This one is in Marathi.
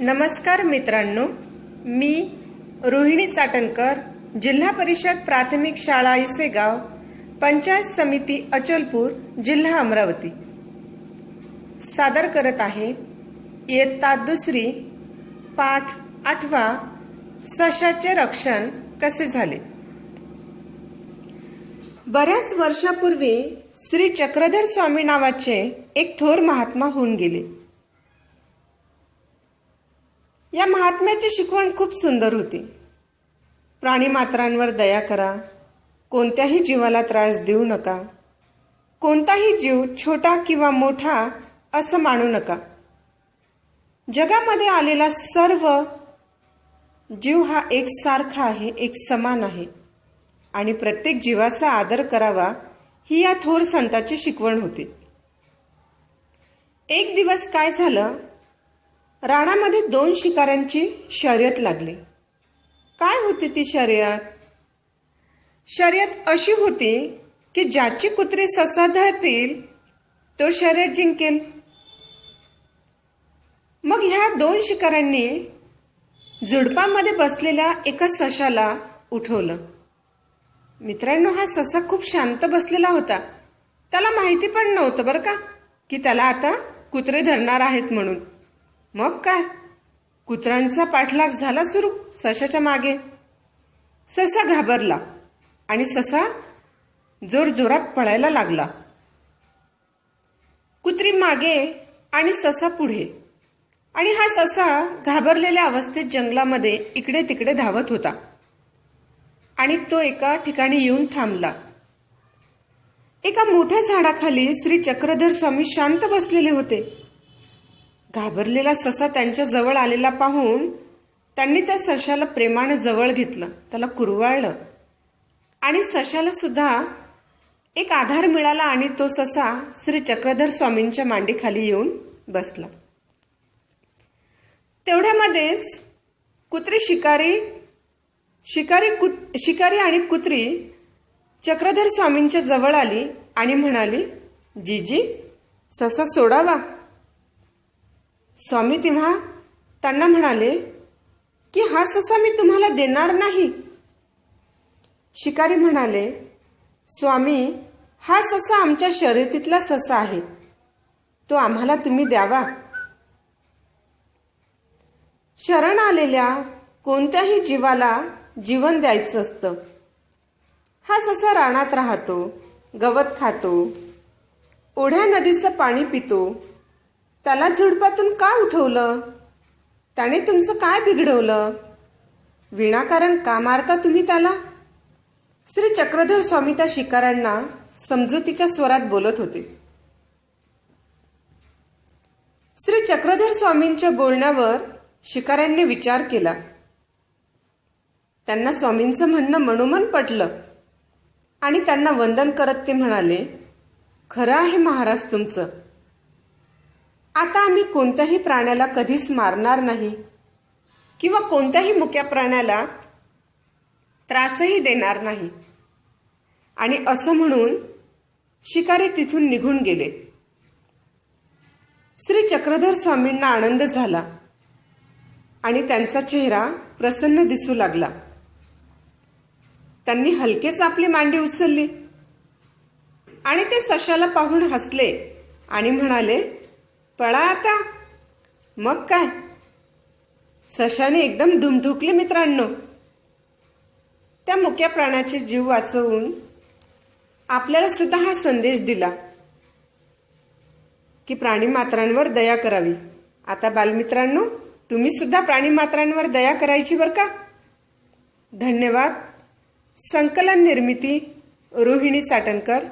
नमस्कार मित्रांनो मी रोहिणी चाटणकर जिल्हा परिषद प्राथमिक शाळा इसेगाव पंचायत समिती अचलपूर जिल्हा अमरावती. सादर करत आहे इयत्ता दुसरी पाठ आठवा सशाचे रक्षण कसे झाले? बऱ्याच वर्षापूर्वी श्री चक्रधर स्वामी नावाचे एक थोर महात्मा होऊन गेले. या महात्म्याची शिकवण खूप सुंदर होती. प्राणीमात्रांवर दया करा. कोणत्याही जीवाला त्रास देऊ नका. कोणताही जीव छोटा किंवा मोठा असं मानू नका. जगामध्ये आलेला सर्व जीव हा एकसारखा आहे एक समान आहे. आणि प्रत्येक जीवाचा आदर करावा ही या थोर संताची शिकवण होती. एक दिवस काय झालं? राणामध्ये दोन शिकाऱ्यांची शर्यत लागली. काय होती ती शर्यत? शर्यत अशी होती की ज्याची कुत्रे ससा धरतील तो शर्यत जिंकेल. मग ह्या दोन शिकाऱ्यांनी झुडपामध्ये बसलेल्या एका सशाला उठवलं. मित्रांनो हा ससा खूप शांत बसलेला होता. त्याला माहिती पण नव्हतं बरं का की त्याला आता कुत्रे धरणार आहेत म्हणून. मग काय? कुत्र्यांचा पाठलाग झाला सुरू सशाच्या मागे. ससा घाबरला आणि ससा जोर जोरात पळायला लागला. कुत्री मागे आणि ससा पुढे. आणि हा ससा घाबरलेल्या अवस्थेत जंगलामध्ये इकडे तिकडे धावत होता. आणि तो एका ठिकाणी येऊन थांबला. एका मोठ्या झाडाखाली श्री चक्रधर स्वामी शांत बसलेले होते. घाबरलेला ससा त्यांच्या जवळ आलेला पाहून त्यांनी त्या सशाला प्रेमानं जवळ घेतलं त्याला कुरवाळलं. आणि सशाला सुद्धा एक आधार मिळाला आणि तो ससा श्री चक्रधर स्वामींच्या मांडीखाली येऊन बसला. तेवढ्यामध्येच कुत्री शिकारी शिकारी कुत शिकारी आणि कुत्री चक्रधर स्वामींच्या जवळ आली आणि म्हणाली जीजी ससा सोडावा. स्वामी तेव्हा त्यांना म्हणाले की हा ससा मी तुम्हाला देणार नाही. शिकारी म्हणाले स्वामी हा ससा आमच्या शर्यतीतला ससा आहे. तो आम्हाला तुम्ही द्यावा. शरण आलेल्या कोणत्याही जीवाला जीवन द्यायचं असतं. हा ससा रानात राहतो गवत खातो ओढ्या नदीचं पाणी पितो त्याला झुडपातून का उठवलं? त्याने तुमचं काय बिघडवलं? विनाकारण का मारता तुम्ही त्याला? श्री चक्रधर स्वामी त्या शिकाऱ्यांना समजुतीच्या स्वरात बोलत होते. श्री चक्रधर स्वामींच्या बोलण्यावर शिकाऱ्यांनी विचार केला. त्यांना स्वामींचं म्हणणं मनोमन पटलं आणि त्यांना वंदन करत ते म्हणाले खरं आहे महाराज तुमचं. आता आम्ही कोणत्याही प्राण्याला कधीच मारणार नाही. किंवा कोणत्याही मुक्या प्राण्याला त्रासही देणार नाही. आणि असं म्हणून शिकारी तिथून निघून गेले. श्री चक्रधर स्वामींना आनंद झाला आणि त्यांचा चेहरा प्रसन्न दिसू लागला. त्यांनी हलकेच आपली मांडी उचलली आणि ते सशाला पाहून हसले आणि म्हणाले पळा आता मग काय? सशाने एकदम धुमधुकले मित्रांनो. त्या मुक्या प्राण्याचे जीव वाचवून आपल्याला सुद्धा हा संदेश दिला की प्राणीमात्रांवर दया करावी. आता बालमित्रांनो तुम्ही सुद्धा प्राणीमात्रांवर दया करायची बरं का? धन्यवाद. संकलन निर्मिती रोहिणी चाटणकर